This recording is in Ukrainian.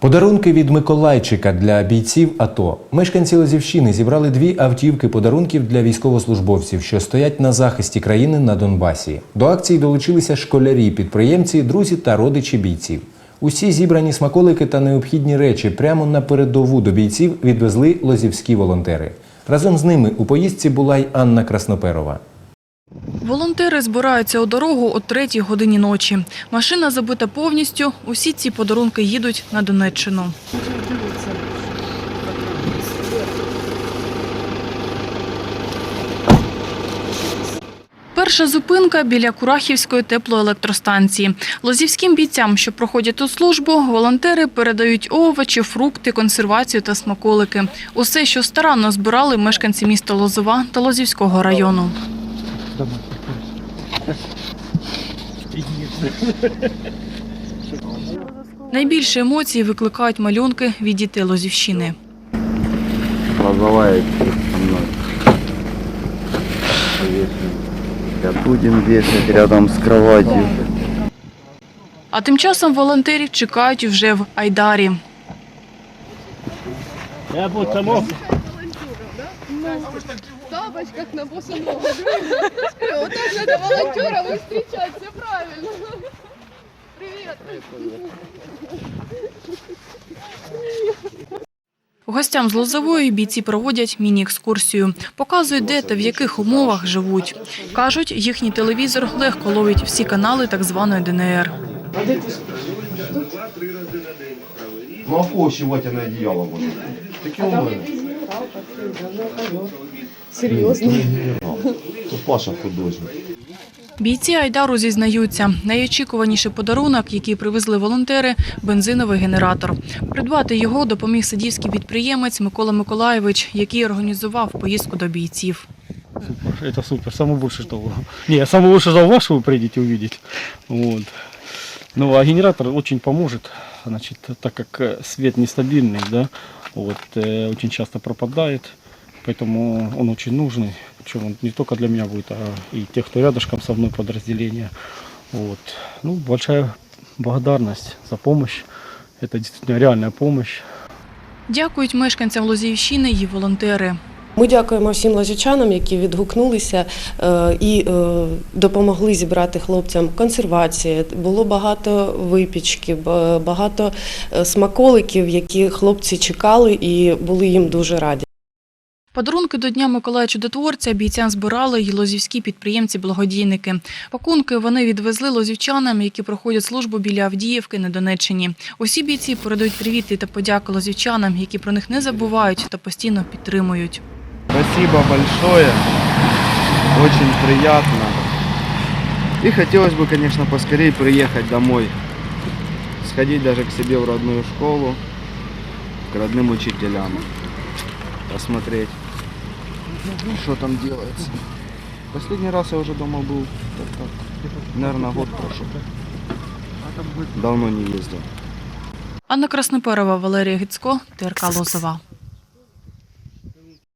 Подарунки від Миколайчика для бійців АТО. Мешканці Лозівщини зібрали дві автівки подарунків для військовослужбовців, що стоять на захисті країни на Донбасі. До акції долучилися школярі, підприємці, друзі та родичі бійців. Усі зібрані смаколики та необхідні речі прямо на передову до бійців відвезли лозівські волонтери. Разом з ними у поїздці була й Анна Красноперова. Волонтери збираються у дорогу о третій годині ночі. Машина забита повністю. Усі ці подарунки їдуть на Донеччину. Перша зупинка біля Курахівської теплоелектростанції. Лозівським бійцям, що проходять тут службу, волонтери передають овочі, фрукти, консервацію та смаколики. Усе, що старанно збирали мешканці міста Лозова та Лозівського району. Найбільше емоцій викликають малюнки від дітей Лозівщини. Я будем вешать рядом с кроватью. А тим часом волонтерів чекають вже в Айдарі. Я буду. В тапочках на босоногу. Вот так надо волонтера вы встречать, все правильно. Привет. Гостям з Лозової бійці проводять міні-екскурсію. Показують, де та в яких умовах живуть. Кажуть, їхній телевізор легко ловить всі канали так званої ДНР. Ну а кого щевательное одеяло может? Такі у мене. Серьезно? Тут Паша художник. Бійці Айдару зізнаються, найочікуваніший подарунок, який привезли волонтери – бензиновий генератор. Придбати його допоміг садівський підприємець Микола Миколаєвич, який організував поїздку до бійців. Супер, это супер. Не, самое больше ждал вас, что вы приедете увидеть. Вот. Ну, а генератор очень поможет, значит, так как э, свет нестабильный, да, вот, э, очень часто пропадает, поэтому он очень нужный. Причем он не только для меня будет, а и тех, кто рядышком со мной подразделение. Вот. Ну, большая благодарность за помощь. Это действительно реальная помощь. Дякують мешканцям Лозівщини і волонтери. Ми дякуємо всім лазівчанам, які відгукнулися е, і е, допомогли зібрати хлопцям консервації. Було багато випічки, багато е, смаколиків, які хлопці чекали і були їм дуже раді. Подарунки до Дня Миколая Чудотворця бійцям збирали й лозівські підприємці-благодійники. Пакунки вони відвезли лозівчанам, які проходять службу біля Авдіївки на Донеччині. Усі бійці передають привіти та подяки лозівчанам, які про них не забувають та постійно підтримують Спасибо большое. Очень приятно. И хотелось бы, конечно, поскорее приехать домой. Сходить даже к себе в родную школу, к родным учителям. Посмотреть, что там делается. Последний раз я уже дома был, так, так, наверное, год прошел. Давно не ездил. Анна Красноперова, Валерія Гицько, ТРК Лозова.